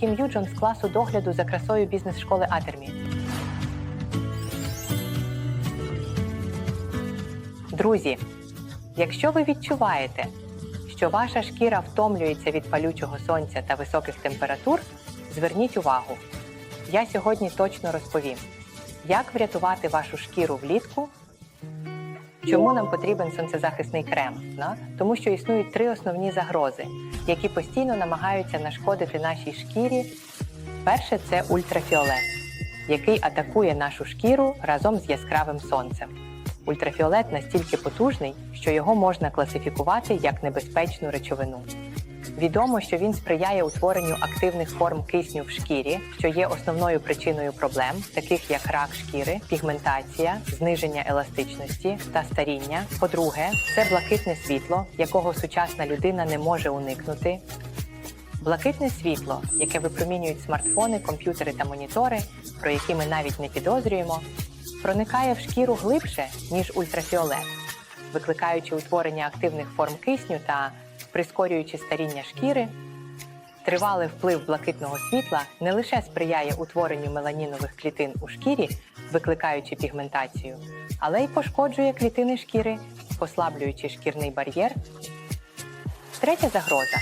Кім Юджон з класу догляду за красою бізнес-школи Атермі. Друзі, якщо ви відчуваєте, що ваша шкіра втомлюється від палючого сонця та високих температур, зверніть увагу. Я сьогодні точно розповім, як врятувати вашу шкіру влітку Чому нам потрібен сонцезахисний крем? Да? Тому що існують три основні загрози, які постійно намагаються нашкодити нашій шкірі. Перше це ультрафіолет, який атакує нашу шкіру разом з яскравим сонцем. Ультрафіолет настільки потужний, що його можна класифікувати як небезпечну речовину. Відомо, що він сприяє утворенню активних форм кисню в шкірі, що є основною причиною проблем, таких як рак шкіри, пігментація, зниження еластичності та старіння. По-друге, це блакитне світло, якого сучасна людина не може уникнути. Блакитне світло, яке випромінюють смартфони, комп'ютери та монітори, про які ми навіть не підозрюємо, проникає в шкіру глибше, ніж ультрафіолет, викликаючи утворення активних форм кисню та прискорюючи старіння шкіри. Тривалий вплив блакитного світла не лише сприяє утворенню меланінових клітин у шкірі, викликаючи пігментацію, але й пошкоджує клітини шкіри, послаблюючи шкірний бар'єр. Третя загроза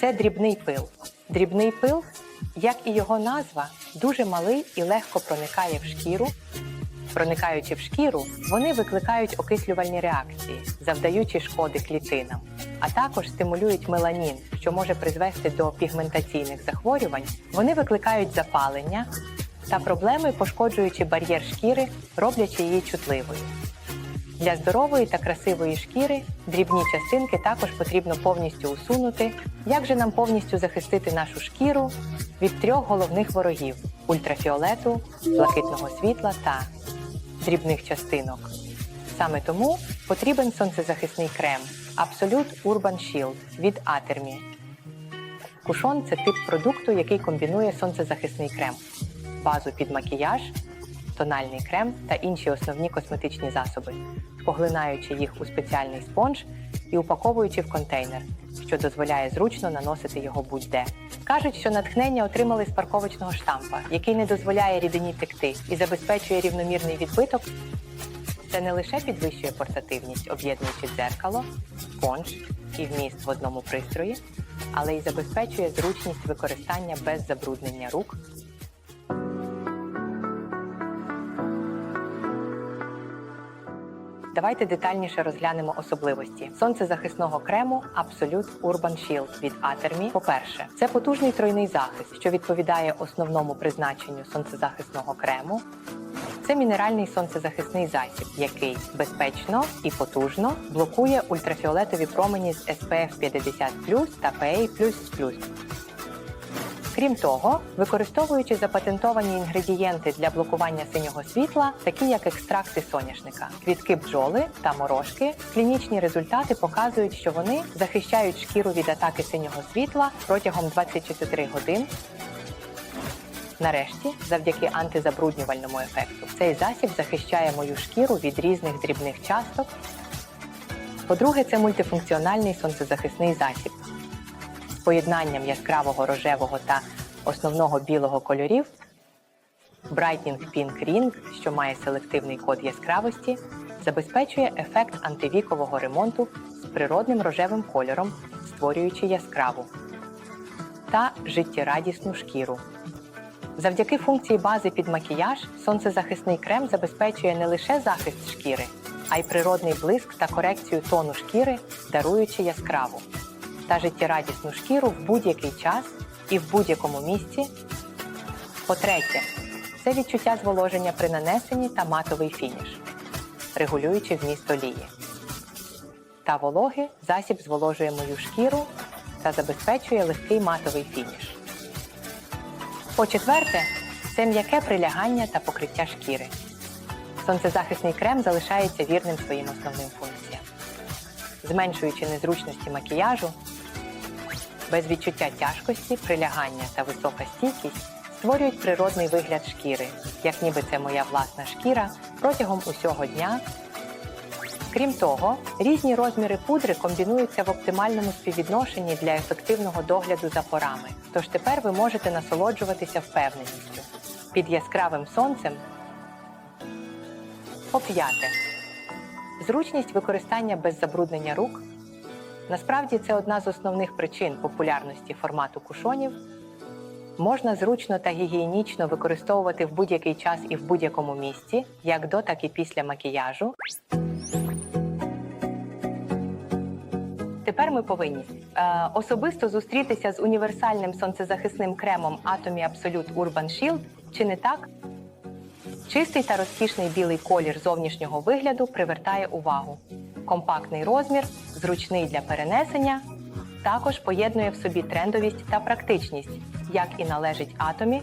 це дрібний пил. Дрібний пил, як і його назва, дуже малий і легко проникає в шкіру. Проникаючи в шкіру, вони викликають окислювальні реакції, завдаючи шкоди клітинам, а також стимулюють меланін, що може призвести до пігментаційних захворювань. Вони викликають запалення та проблеми, пошкоджуючи бар'єр шкіри, роблячи її чутливою. Для здорової та красивої шкіри дрібні частинки також потрібно повністю усунути. Як же нам повністю захистити нашу шкіру від трьох головних ворогів ультрафіолету, блакитного світла та дрібних частинок? Саме тому потрібен сонцезахисний крем Absolute Urban Shield від Atermi. Кушон це тип продукту, який комбінує сонцезахисний крем, базу під макіяж, тональний крем та інші основні косметичні засоби, поглинаючи їх у спеціальний спонж і упаковуючи в контейнер, що дозволяє зручно наносити його будь-де. Кажуть, що натхнення отримали з парковочного штампа, який не дозволяє рідині текти і забезпечує рівномірний відбиток. Це не лише підвищує портативність, об'єднуючи дзеркало, спонж і вміст в одному пристрої, але й забезпечує зручність використання без забруднення рук Давайте детальніше розглянемо особливості сонцезахисного крему Absolute Urban Shield від Atermi. По-перше, це потужний тройний захист, що відповідає основному призначенню сонцезахисного крему. Це мінеральний сонцезахисний засіб, який безпечно і потужно блокує ультрафіолетові промені з SPF 50 та PA++. Крім того, використовуючи запатентовані інгредієнти для блокування синього світла, такі як екстракти соняшника, квітки бджоли та морошки, клінічні результати показують, що вони захищають шкіру від атаки синього світла протягом 24 годин. Нарешті, завдяки антизабруднювальному ефекту, цей засіб захищає мою шкіру від різних дрібних часток. По-друге, це мультифункціональний сонцезахисний засіб З поєднанням яскравого рожевого та основного білого кольорів, Brightening Pink Ring, що має селективний код яскравості, забезпечує ефект антивікового ремонту з природним рожевим кольором, створюючи яскраву та життєрадісну шкіру. Завдяки функції бази під макіяж сонцезахисний крем забезпечує не лише захист шкіри, а й природний блиск та корекцію тону шкіри, даруючи яскраву та життєрадісну шкіру в будь-який час і в будь-якому місці. По-третє, це відчуття зволоження при нанесенні та матовий фініш, регулюючи вміст олії. Та вологи засіб зволожує мою шкіру та забезпечує легкий матовий фініш. По-четверте, це м'яке прилягання та покриття шкіри. Сонцезахисний крем залишається вірним своїм основним функціям, зменшуючи незручності макіяжу без відчуття тяжкості, прилягання та висока стійкість створюють природний вигляд шкіри, як ніби це моя власна шкіра протягом усього дня. Крім того, різні розміри пудри комбінуються в оптимальному співвідношенні для ефективного догляду за порами. Тож тепер ви можете насолоджуватися впевненістю. Під яскравим сонцем по п'яте. Зручність використання без забруднення рук. Насправді це одна з основних причин популярності формату кушонів. Можна зручно та гігієнічно використовувати в будь-який час і в будь-якому місці, як до, так і після макіяжу. Тепер ми повинні е, особисто зустрітися з універсальним сонцезахисним кремом Atomy Absolute Urban Shield, чи не так? Чистий та розкішний білий колір зовнішнього вигляду привертає увагу. Компактний розмір, зручний для перенесення, також поєднує в собі трендовість та практичність, як і належить атомі.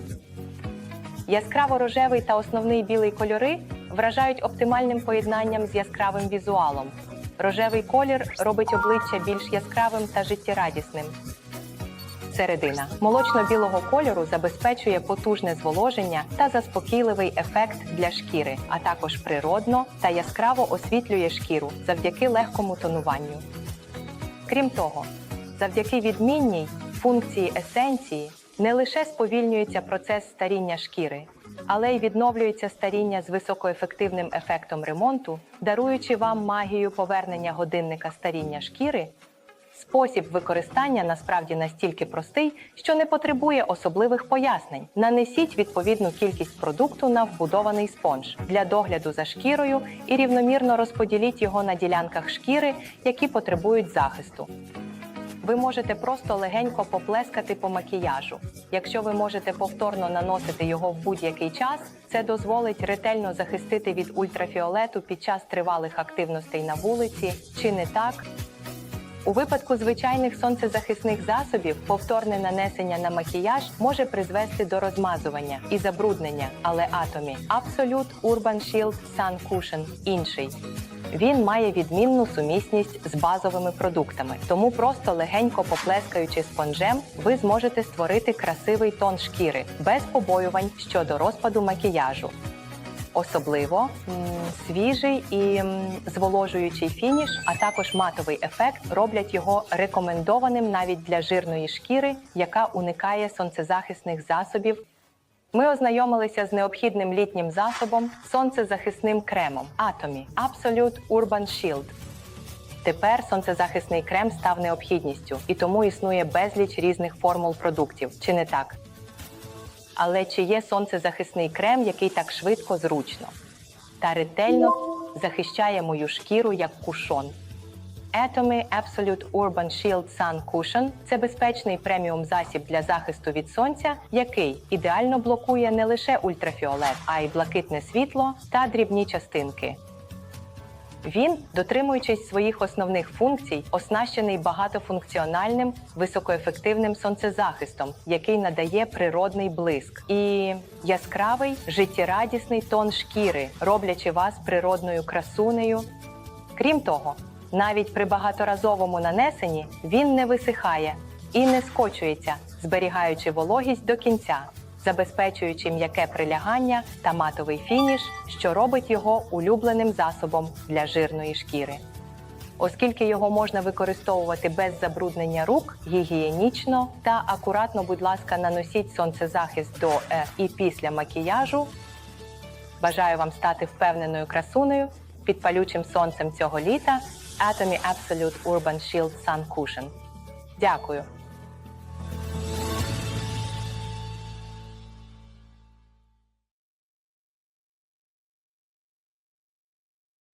Яскраво рожевий та основний білий кольори вражають оптимальним поєднанням з яскравим візуалом. Рожевий колір робить обличчя більш яскравим та життєрадісним. Середина молочно-білого кольору забезпечує потужне зволоження та заспокійливий ефект для шкіри, а також природно та яскраво освітлює шкіру завдяки легкому тонуванню. Крім того, завдяки відмінній функції есенції не лише сповільнюється процес старіння шкіри, але й відновлюється старіння з високоефективним ефектом ремонту, даруючи вам магію повернення годинника старіння шкіри. Спосіб використання насправді настільки простий, що не потребує особливих пояснень. Нанесіть відповідну кількість продукту на вбудований спонж для догляду за шкірою і рівномірно розподіліть його на ділянках шкіри, які потребують захисту. Ви можете просто легенько поплескати по макіяжу. Якщо ви можете повторно наносити його в будь-який час, це дозволить ретельно захистити від ультрафіолету під час тривалих активностей на вулиці, чи не так? У випадку звичайних сонцезахисних засобів повторне нанесення на макіяж може призвести до розмазування і забруднення, але атомі Absolute Urban Shield Sun Cushion інший. Він має відмінну сумісність з базовими продуктами, тому просто легенько поплескаючи спонжем, ви зможете створити красивий тон шкіри без побоювань щодо розпаду макіяжу. Особливо свіжий і зволожуючий фініш, а також матовий ефект роблять його рекомендованим навіть для жирної шкіри, яка уникає сонцезахисних засобів. Ми ознайомилися з необхідним літнім засобом сонцезахисним кремом Atomy Absolute Urban Shield. Тепер сонцезахисний крем став необхідністю, і тому існує безліч різних формул продуктів. Чи не так? Але чи є сонцезахисний крем, який так швидко зручно та ретельно захищає мою шкіру як кушон? Atomy Absolute Urban Shield Sun Cushion – це безпечний преміум засіб для захисту від сонця, який ідеально блокує не лише ультрафіолет, а й блакитне світло та дрібні частинки. Він, дотримуючись своїх основних функцій, оснащений багатофункціональним високоефективним сонцезахистом, який надає природний блиск, і яскравий життєрадісний тон шкіри, роблячи вас природною красунею. Крім того, навіть при багаторазовому нанесенні він не висихає і не скочується, зберігаючи вологість до кінця, забезпечуючи м'яке прилягання та матовий фініш, що робить його улюбленим засобом для жирної шкіри. Оскільки його можна використовувати без забруднення рук, гігієнічно та акуратно, будь ласка, наносіть сонцезахист до е, і після макіяжу. Бажаю вам стати впевненою красунею під палючим сонцем цього літа Atomy Absolute Urban Shield Sun Cushion. Дякую!